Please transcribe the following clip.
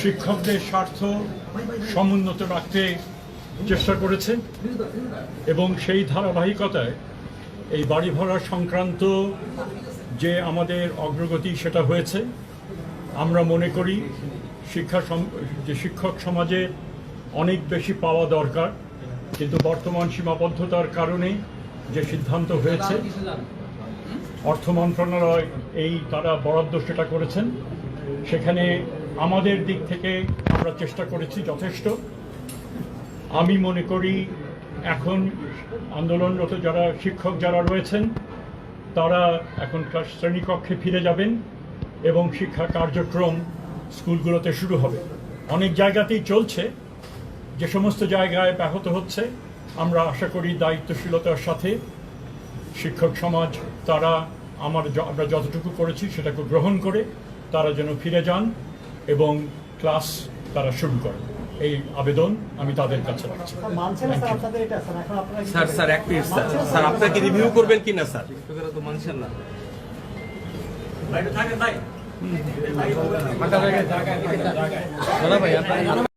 শিক্ষকদের স্বার্থ সমুন্নত রাখতে চেষ্টা করেছে এবং সেই ধারাবাহিকতায় এই বাড়ি ভাড়া সংক্রান্ত যে আমাদের অগ্রগতি সেটা হয়েছে। আমরা মনে করি শিক্ষা যে শিক্ষক সমাজে অনেক বেশি পাওয়া দরকার, কিন্তু বর্তমান সীমাবদ্ধতার কারণে যে সিদ্ধান্ত হয়েছে, অর্থ মন্ত্রণালয় এই তারা বরাদ্দ সেটা করেছেন। সেখানে আমাদের দিক থেকে আমরা চেষ্টা করেছি যথেষ্ট। আমি মনে করি এখন আন্দোলনরত যারা শিক্ষক যারা রয়েছেন, তারা এখন ক্লাস শ্রেণীকক্ষে ফিরে যাবেন এবং শিক্ষা কার্যক্রম স্কুলগুলোতে শুরু হবে। অনেক জায়গাতেই চলছে, যে সমস্ত জায়গায় ব্যাহত হচ্ছে। আমরা আশা করি দায়িত্বশীলতার সাথে শিক্ষক সমাজ, তারা আমার আমরা যতটুকু করেছি সেটাকে গ্রহণ করে তারা যেন ফিরে যান এবং ক্লাস তারা শুরু করে এই আবেদন আমি তাদের কাছে রাখছি। স্যার স্যার এখন আপনারা কি স্যার স্যার এক মিনিট স্যার। স্যার আপনাকে রিভিউ করবেন কিনা স্যার? তো মানছেন না দাদা ভাই আপনার